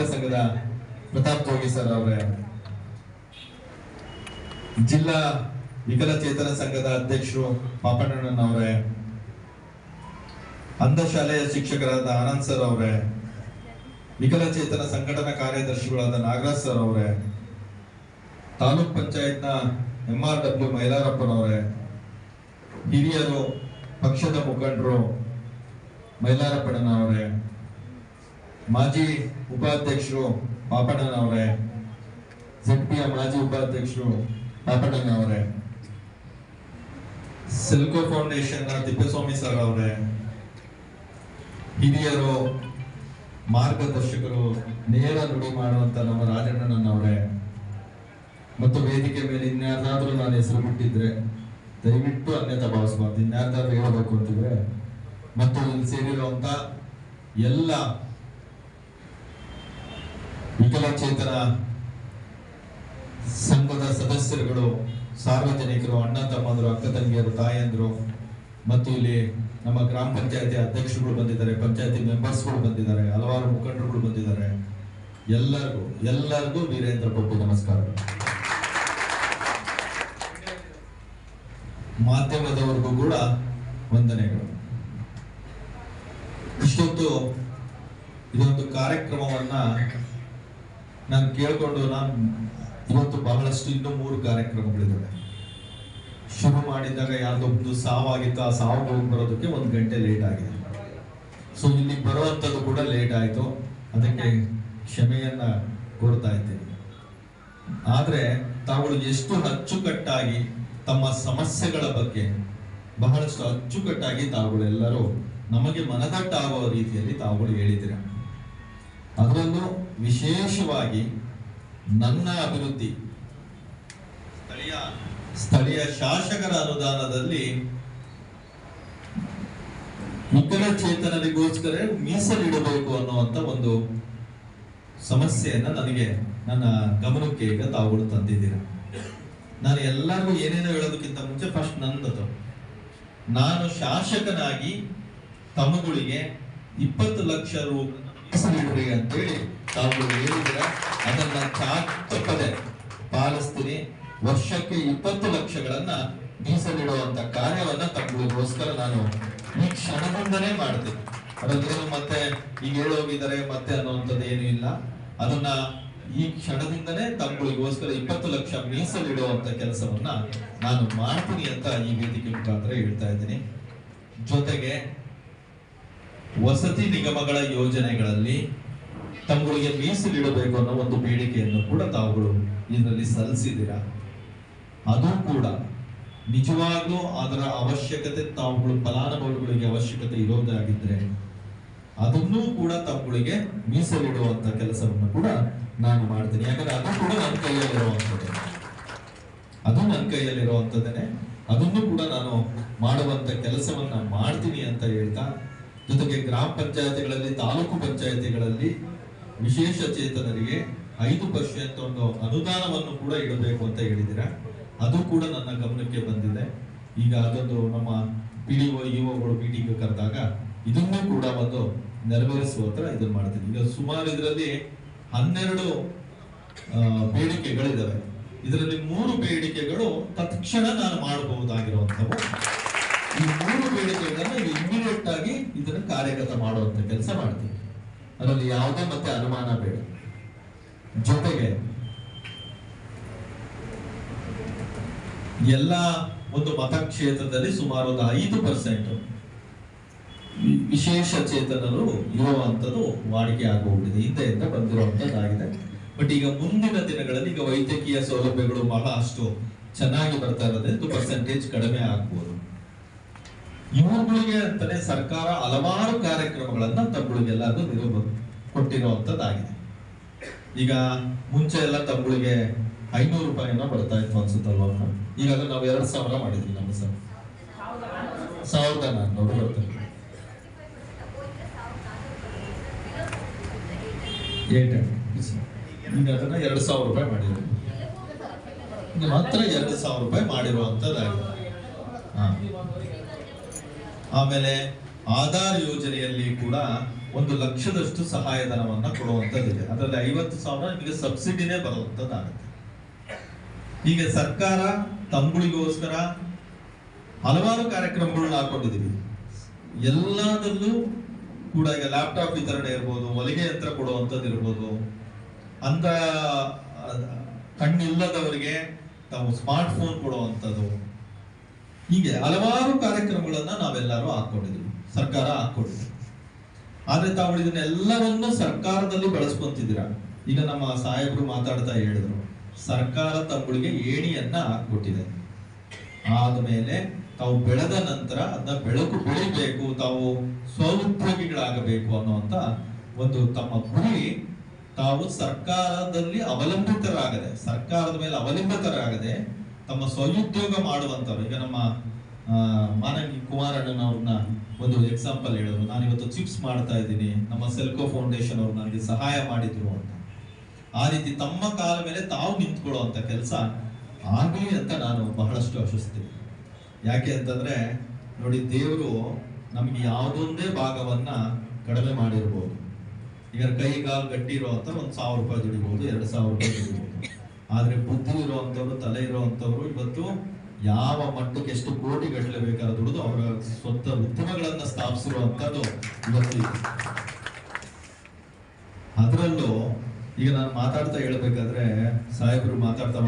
ವಕೀಲ ಸಂಘದ ಪ್ರತಾಪ್ ಜೋಗಿ ಸರ್ ಅವರೇ. ಜಿಲ್ಲಾ ವಿಕಲಚೇತನ ಸಂಘದ ಅಧ್ಯಕ್ಷರು ಪಾಪಣ್ಣನವರೇ ಅಂಧಶಾಲೆಯ ಶಿಕ್ಷಕರಾದ ಆನಂದ್ ಸರ್ ಅವರೇ. ವಿಕಲಚೇತನ ಸಂಘಟನಾ ಕಾರ್ಯದರ್ಶಿಗಳಾದ ನಾಗರಾಜ್ ಸರ್ ಅವರೇ. ತಾಲೂಕ್ ಪಂಚಾಯತ್ನ ಎಂ ಆರ್ ಡಬ್ಲ್ಯೂ ಮೈಲಾರಪ್ಪನವರೇ ಹಿರಿಯರು, ಪಕ್ಷದ ಮುಖಂಡರು ಮೈಲಾರಪ್ಪಣ್ಣನವರೇ ಮಾಜಿ ಉಪಾಧ್ಯಕ್ಷರು ಪಾಪಣ್ಣನವರೇ ಜೆಡ್ಪಿಯ ಮಾಜಿ ಉಪಾಧ್ಯಕ್ಷರು ಪಾಪಣ್ಣನವರೇ ಸಿಲ್ಕೋ ಫೌಂಡೇಶನ್ ತಿಪ್ಪೇಸ್ವಾಮಿ ಸರ್ ಅವರೇ, ಹಿರಿಯರು, ಮಾರ್ಗದರ್ಶಕರು, ನೇರ ನುಡಿ ಮಾಡುವಂತ ನಮ್ಮ ರಾಜಣ್ಣನವರೇ, ಮತ್ತು ವೇದಿಕೆ ಮೇಲೆ ಇನ್ಯಾರ್ದಾದ್ರೂ ನಾನು ಹೆಸರು ಬಿಟ್ಟಿದ್ರೆ, ದಯವಿಟ್ಟು ಅನ್ಯತಾ ಭಾವಿಸಬಾರ್ದು, ಇನ್ಯಾರ್ದಾದ್ರೂ ಹೇಳಬೇಕು ಅಂತಿದ್ರೆ, ಮತ್ತು ಇಲ್ಲಿ ಸೇರಿರುವಂತ ಎಲ್ಲ ವಿಕಲಚೇತನ ಸಂಘದ ಸದಸ್ಯರುಗಳು, ಸಾರ್ವಜನಿಕರು, ಅಣ್ಣ ತಮ್ಮಂದರು, ಅಕ್ಕ ತಂಗಿಯರು, ತಾಯಂದರು ಮತ್ತು ಇಲ್ಲಿ ನಮ್ಮ ಗ್ರಾಮ ಪಂಚಾಯತಿ ಅಧ್ಯಕ್ಷರುಗಳು ಬಂದಿದ್ದಾರೆ, ಪಂಚಾಯತಿ ಮೆಂಬರ್ಸ್ಗಳು ಬಂದಿದ್ದಾರೆ, ಹಲವಾರು ಮುಖಂಡರುಗಳು ಬಂದಿದ್ದಾರೆ. ಎಲ್ಲರಿಗೂ ಎಲ್ಲರಿಗೂ ವೀರೇಂದ್ರ ಪ್ರಭು ನಮಸ್ಕಾರಗಳು ಮಾಧ್ಯಮದವರಿಗೂ ಕೂಡ ವಂದನೆಗಳು. ಇಷ್ಟೊತ್ತು ಇದೊಂದು ಕಾರ್ಯಕ್ರಮವನ್ನ ನಾನು ಕೇಳ್ಕೊಂಡು ನಾನು ಇವತ್ತು ಬಹಳಷ್ಟು ಇನ್ನೂ ಮೂರು ಕಾರ್ಯಕ್ರಮಗಳಿದ್ದಾವೆ. ಶುರು ಮಾಡಿದಾಗ ಯಾವ್ದೋ ಒಂದು ಸಾವಾಗಿತ್ತು ಆ ಸಾವು ಹೋಗಿ ಬರೋದಕ್ಕೆ ಒಂದು ಗಂಟೆ ಲೇಟ್ ಆಗಿದೆ. ಸೊ ಇಲ್ಲಿ ಬರುವಂಥದ್ದು ಕೂಡ ಲೇಟ್ ಆಯ್ತು. ಅದಕ್ಕೆ ಕ್ಷಮೆಯನ್ನ ಕೊಡ್ತಾ ಇದ್ದೀನಿ. ಆದರೆ ತಾವುಗಳು ಎಷ್ಟು ಅಚ್ಚುಕಟ್ಟಾಗಿ ತಮ್ಮ ಸಮಸ್ಯೆಗಳ ಬಗ್ಗೆ ಬಹಳಷ್ಟು ಅಚ್ಚುಕಟ್ಟಾಗಿ ತಾವುಗಳೆಲ್ಲರೂ ನಮಗೆ ಮನದಟ್ಟಾಗುವ ರೀತಿಯಲ್ಲಿ ತಾವುಗಳು ಹೇಳಿದ್ದೀರ. ಅದರಲ್ಲೂ ವಿಶೇಷವಾಗಿ ನನ್ನ ಅಭಿವೃದ್ಧಿ. ಸ್ಥಳೀಯ ಸ್ಥಳೀಯ ಶಾಸಕರ ಅನುದಾನದಲ್ಲಿ ಚೇತನರಿಗೋಸ್ಕರ ಮೀಸಲಿಡಬೇಕು ಅನ್ನುವಂತ ಒಂದು ಸಮಸ್ಯೆಯನ್ನ ನನಗೆ ನನ್ನ ಗಮನಕ್ಕೆ ಈಗ ತಾವುಗಳು ತಂದಿದ್ದೀರ. ನಾನು ಎಲ್ಲರಿಗೂ ಏನೇನೋ ಹೇಳೋದಕ್ಕಿಂತ ಮುಂಚೆ ಫಸ್ಟ್ ನಂದದು. ನಾನು ಶಾಸಕನಾಗಿ ತಮ್ಮಗಳಿಗೆ ಇಪ್ಪತ್ತು ಲಕ್ಷ ರೂಪಾಯಿ ಮೀಸಲಿಡ್ರಿ ಅಂತೇಳಿ ತಾವುಗಳು ಹೇಳಿದ್ರ ಅದನ್ನ ತಪ್ಪದೆ ಪಾಲಿಸ್ತೀನಿ. ವರ್ಷಕ್ಕೆ ಇಪ್ಪತ್ತು ಲಕ್ಷಗಳನ್ನ ಮೀಸಲಿಡುವಂತ ಕಾರ್ಯವನ್ನ ತಮ್ಮಗೋಸ್ಕರ ನಾನು ಈ ಕ್ಷಣದಿಂದನೇ ಮಾಡ್ತೀನಿ. ಅದರಲ್ಲೇನು ಮತ್ತೆ ಈಗ ಹೇಳೋಗಿದ್ದಾರೆ ಮತ್ತೆ ಅನ್ನುವಂಥದ್ದು ಏನು ಇಲ್ಲ. ಅದನ್ನ ಈ ಕ್ಷಣದಿಂದನೇ ತಮ್ಮಗಳಿಗೋಸ್ಕರ ಇಪ್ಪತ್ತು ಲಕ್ಷ ಮೀಸಲಿಡುವಂತ ಕೆಲಸವನ್ನ ನಾನು ಮಾಡ್ತೀನಿ ಅಂತ ಈ ವೇದಿಕೆ ಮುಖಾಂತರ ಹೇಳ್ತಾ ಇದ್ದೀನಿ. ಜೊತೆಗೆ ವಸತಿ ನಿಗಮಗಳ ಯೋಜನೆಗಳಲ್ಲಿ ತಮ್ಮಗಳಿಗೆ ಮೀಸಲಿಡಬೇಕು ಅನ್ನೋ ಒಂದು ಬೇಡಿಕೆಯನ್ನು ಕೂಡ ತಾವುಗಳು ಇದರಲ್ಲಿ ಸಲ್ಲಿಸಿದ್ದೀರಾ? ಅದು ಕೂಡ ನಿಜವಾಗ್ಲೂ ಅದರ ಅವಶ್ಯಕತೆ ತಾವುಗಳು ಫಲಾನುಭವಿಗಳಿಗೆ ಅವಶ್ಯಕತೆ ಇರೋದಾಗಿದ್ರೆ ಅದನ್ನೂ ಕೂಡ ತಮ್ಮಗಳಿಗೆ ಮೀಸಲಿಡುವಂತ ಕೆಲಸವನ್ನು ಕೂಡ ನಾನು ಮಾಡ್ತೀನಿ. ಯಾಕಂದ್ರೆ ಅದು ಕೂಡ ನನ್ನ ಕೈಯಲ್ಲಿರುವಂಥದ್ದು. ಅದು ನನ್ನ ಕೈಯಲ್ಲಿರುವಂಥದ್ದೇನೆ. ಅದನ್ನು ಕೂಡ ನಾನು ಮಾಡುವಂತ ಕೆಲಸವನ್ನ ಮಾಡ್ತೀನಿ ಅಂತ ಹೇಳ್ತಾ ಜೊತೆಗೆ ಗ್ರಾಮ ಪಂಚಾಯತಿಗಳಲ್ಲಿ, ತಾಲೂಕು ಪಂಚಾಯತಿಗಳಲ್ಲಿ ವಿಶೇಷ ಚೇತನರಿಗೆ ಐದು ಪರ್ಸೆಂಟ್ ಒಂದು ಅನುದಾನವನ್ನು ಕೂಡ ಇಡಬೇಕು ಅಂತ ಹೇಳಿದಿರ ಅದು ಕೂಡ ನನ್ನ ಗಮನಕ್ಕೆ ಬಂದಿದೆ. ಈಗ ಅದೊಂದು ನಮ್ಮ ಪಿ ಡಿ ಒ ಇಒಗಳು ಮೀಟಿಂಗ್ ಕರೆದಾಗ ಇದನ್ನು ಕೂಡ ಒಂದು ನೆರವೇರಿಸುವ ಹತ್ರ ಇದನ್ನ ಮಾಡ್ತೀನಿ. ಈಗ ಸುಮಾರು ಇದರಲ್ಲಿ ಹನ್ನೆರಡು ಬೇಡಿಕೆಗಳಿದ್ದಾವೆ ಇದರಲ್ಲಿ ಮೂರು ಬೇಡಿಕೆಗಳು ತತ್ಕ್ಷಣ ನಾನು ಮಾಡಬಹುದಾಗಿರುವಂಥವು ಈ ಮೂರು ಬೇಡಿಕೆಗಳನ್ನ ಇಮಿಡಿಯೇಟ್ ಆಗಿ ಇದನ್ನ ಕಾರ್ಯಗತ ಮಾಡುವಂತ ಕೆಲಸ ಮಾಡ್ತೀವಿ ಅದರಲ್ಲಿ ಯಾವುದೇ ಮತ್ತೆ ಅನುಮಾನ ಬೇಡ. ಜೊತೆಗೆ ಎಲ್ಲ ಒಂದು ಮತಕ್ಷೇತ್ರದಲ್ಲಿ ಸುಮಾರು ಒಂದು ಐದು ಪರ್ಸೆಂಟ್ ವಿಶೇಷ ಚೇತನರು ಇರುವಂತದ್ದು ವಾಡಿಕೆ ಆಗೋಗ್ಬಿಟ್ಟಿದೆ ಹಿಂದೆಯಿಂದ ಬಂದಿರುವಂತದ್ದಾಗಿದೆ ಬಟ್ ಈಗ ಮುಂದಿನ ದಿನಗಳಲ್ಲಿ ಈಗ ವೈದ್ಯಕೀಯ ಸೌಲಭ್ಯಗಳು ಬಹಳಷ್ಟು ಚೆನ್ನಾಗಿ ಬರ್ತಾ ಇರೋದ್ರಿಂದ ಪರ್ಸೆಂಟೇಜ್ ಕಡಿಮೆ ಆಗ್ಬೋದು. ಇವುಗಳಿಗೆ ಅಂತಲೇ ಸರ್ಕಾರ ಹಲವಾರು ಕಾರ್ಯಕ್ರಮಗಳನ್ನ ತಮ್ಮಗಳಿಗೆಲ್ಲರಿಗೂ ನಿರೂಪ ಕೊಟ್ಟಿರುವಂತದ್ದಾಗಿದೆ ಈಗ ಮುಂಚೆ ಎಲ್ಲ ತಮ್ಮಗಳಿಗೆ ಐನೂರು ರೂಪಾಯಿನ ಬರ್ತಾ ಇತ್ತು ಅನ್ಸುತ್ತಲ್ವಾ? ಈಗ ನಾವು ಎರಡ್ ಸಾವಿರ ಮಾಡಿದ್ವಿ ನಮ್ಮ ಸರ್. ಸಾವಿರದ ನಾನ್ನೂರು ಬರ್ತದೆ ಈಗ ಅದನ್ನ ಎರಡು ಸಾವಿರ ರೂಪಾಯಿ ಮಾಡಿದ್ರು ನಿಮ್ಮ ಮಾತ್ರ ಎರಡು ಸಾವಿರ ರೂಪಾಯಿ ಮಾಡಿರುವಂತದ್ದಾಗಿದೆ ಹಾ. ಆಮೇಲೆ ಆಧಾರ್ ಯೋಜನೆಯಲ್ಲಿ ಕೂಡ ಒಂದು ಲಕ್ಷದಷ್ಟು ಸಹಾಯಧನವನ್ನ ಕೊಡುವಂತದ್ದಿದೆ ಅದರಲ್ಲಿ ಐವತ್ತು ಸಾವಿರ ನಿಮಗೆ ಸಬ್ಸಿಡಿನೇ ಬರುವಂತದ್ದಾಗುತ್ತೆ ಹೀಗೆ ಸರ್ಕಾರ ತಂಬುಳಿಗೋಸ್ಕರ ಹಲವಾರು ಕಾರ್ಯಕ್ರಮಗಳನ್ನ ಹಾಕೊಂಡಿದೀವಿ. ಎಲ್ಲದಲ್ಲೂ ಕೂಡ ಈಗ ಲ್ಯಾಪ್ಟಾಪ್ ವಿತರಣೆ ಇರ್ಬೋದು, ಹೊಲಿಗೆ ಯಂತ್ರ ಕೊಡುವಂಥದ್ದು ಇರ್ಬೋದು. ಅಂತ ಕಣ್ಣಿಲ್ಲದವರಿಗೆ ತಾವು ಸ್ಮಾರ್ಟ್ ಫೋನ್ ಕೊಡುವಂಥದ್ದು. ಹೀಗೆ ಹಲವಾರು ಕಾರ್ಯಕ್ರಮಗಳನ್ನ ನಾವೆಲ್ಲರೂ ಹಾಕೊಂಡಿದ್ವಿ. ಸರ್ಕಾರ ಹಾಕೊಂಡಿದ್ವಿ ಆದ್ರೆ ತಾವು ಇದನ್ನೆಲ್ಲವನ್ನು ಸರ್ಕಾರದಲ್ಲಿ ಬಳಸ್ಕೊಂತಿದ್ದೀರಾ? ಈಗ ನಮ್ಮ ಸಾಹೇಬರು ಮಾತಾಡ್ತಾ ಹೇಳಿದ್ರು, ಸರ್ಕಾರ ತಮ್ಮಗಳಿಗೆ ಏಣಿಯನ್ನ ಹಾಕ್ಬಿಟ್ಟಿದೆ ಆದ್ಮೇಲೆ ತಾವು ಬೆಳೆದ ನಂತರ ಅದನ್ನ ಬೆಳಕು ಬೆಳಿಬೇಕು, ತಾವು ಸ್ವಉದ್ಯೋಗಿಗಳಾಗಬೇಕು ಅನ್ನುವಂತ ಒಂದು ತಮ್ಮ ಗುರಿ ತಾವು ಸರ್ಕಾರದಲ್ಲಿ ಅವಲಂಬಿತರಾಗದೆ, ಸರ್ಕಾರದ ಮೇಲೆ ಅವಲಂಬಿತರಾಗದೆ ತಮ್ಮ ಸ್ವಉದ್ಯೋಗ ಮಾಡುವಂತವ್ರು ಈಗ ನಮ್ಮ ಮಾನವಿ ಕುಮಾರಣ್ಣನವ್ರನ್ನ ಒಂದು ಎಕ್ಸಾಂಪಲ್ ಹೇಳಿದ್ರು ನಾನು ಇವತ್ತು ಚಿಪ್ಸ್ ಮಾಡ್ತಾ ಇದ್ದೀನಿ. ನಮ್ಮ ಸೆಲ್ಕೋ ಫೌಂಡೇಶನ್ ಅವರು ನನಗೆ ಸಹಾಯ ಮಾಡಿದ್ರು ಅಂತ. ಆ ರೀತಿ ತಮ್ಮ ಕಾಲ ಮೇಲೆ ತಾವು ನಿಂತ್ಕೊಳ್ಳುವಂತ ಕೆಲಸ ಆಗಲಿ ಅಂತ ನಾನು ಬಹಳಷ್ಟು ಆಶಿಸ್ತೀನಿ. ಯಾಕೆ ಅಂತಂದ್ರೆ, ನೋಡಿ ದೇವರು ನಮಗೆ ಯಾವುದೊಂದೇ ಭಾಗವನ್ನ ಕಡಿಮೆ ಮಾಡಿರ್ಬೋದು. ಈಗ ಕೈ, ಕಾಲು ಗಟ್ಟಿ ಅಂತ ಒಂದು ಸಾವಿರ ರೂಪಾಯಿ ದುಡಿಬಹುದು ಎರಡು ಸಾವಿರ ರೂಪಾಯಿ ದುಡಿಬಹುದು ಆದ್ರೆ ಬುದ್ಧಿ ಇರುವಂತವ್ರು, ತಲೆ ಇರುವಂತವ್ರು ಇವತ್ತು ಯಾವ ಮಟ್ಟಕ್ಕೆ ಎಷ್ಟು ಕೋಟಿ ಗಟ್ಟಲೆ ಬೇಕಾದ ದುಡಿದು ಅವರ ಸ್ವಂತ ಉದ್ಯಮಗಳನ್ನ ಸ್ಥಾಪಿಸಿರುವಂತದ್ದು ಇವತ್ತು ಅದರಲ್ಲೂ ಈಗ ನಾನು ಮಾತಾಡ್ತಾ ಹೇಳ್ಬೇಕಾದ್ರೆ ಸಾಹೇಬರು ಮಾತಾಡ್ತಾ